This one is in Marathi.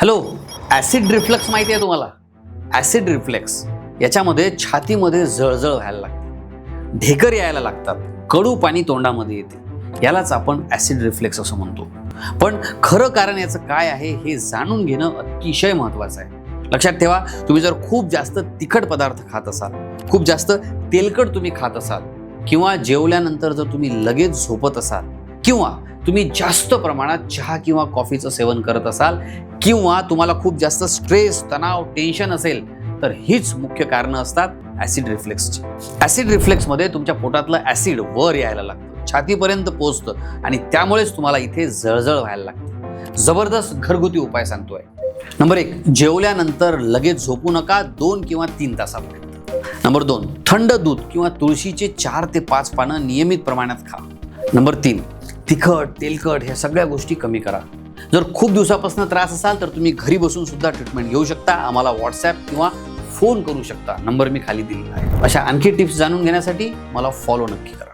हॅलो ॲसिड रिफ्लेक्स माहिती आहे तुम्हाला? ॲसिड रिफ्लेक्स याच्यामध्ये छातीमध्ये जळजळ व्हायला लागते. ढेकर यायला लागतात. कडू पाणी तोंडामध्ये येते. यालाच आपण ॲसिड रिफ्लेक्स असं म्हणतो. पण खरं कारण याचं काय आहे हे जाणून घेणं अतिशय महत्त्वाचं आहे. लक्षात ठेवा तुम्ही जर खूप जास्त तिखट पदार्थ खात असाल खूप जास्त तेलकट तुम्ही खात असाल किंवा जेवल्यानंतर जर तुम्ही लगेच झोपत असाल किंवा तुम्ही जास्त प्रमाणात चहा किंवा कॉफीचं सेवन करत असाल किंवा तुम्हाला खूप जास्त स्ट्रेस तणाव टेन्शन असेल तर हीच मुख्य कारणं असतात ॲसिड रिफ्लेक्सची ॲसिड रिफ्लेक्समध्ये तुमच्या पोटातलं ॲसिड वर यायला लागतं. छातीपर्यंत पोचतं आणि त्यामुळेच तुम्हाला इथे जळजळ व्हायला लागते. जबरदस्त घरगुती उपाय सांगतोय. नंबर एक जेवल्यानंतर लगेच झोपू नका दोन किंवा तीन तासापर्यंत. नंबर दोन थंड दूध किंवा तुळशीचे चार ते पाच पानं नियमित प्रमाणात खा. नंबर तीन तिखट तेलकट ह्या सगळ्या गोष्टी कमी करा. जर खूप दिवसापासून त्रास असाल तर तुम्ही घरी बसून सुद्धा ट्रीटमेंट घेऊ शकता. आम्हाला व्हॉट्सॲप किंवा फोन करू शकता. नंबर मी खाली दिलेला आहे. अशा आणखी टिप्स जाणून घेण्यासाठी मला फॉलो नक्की करा.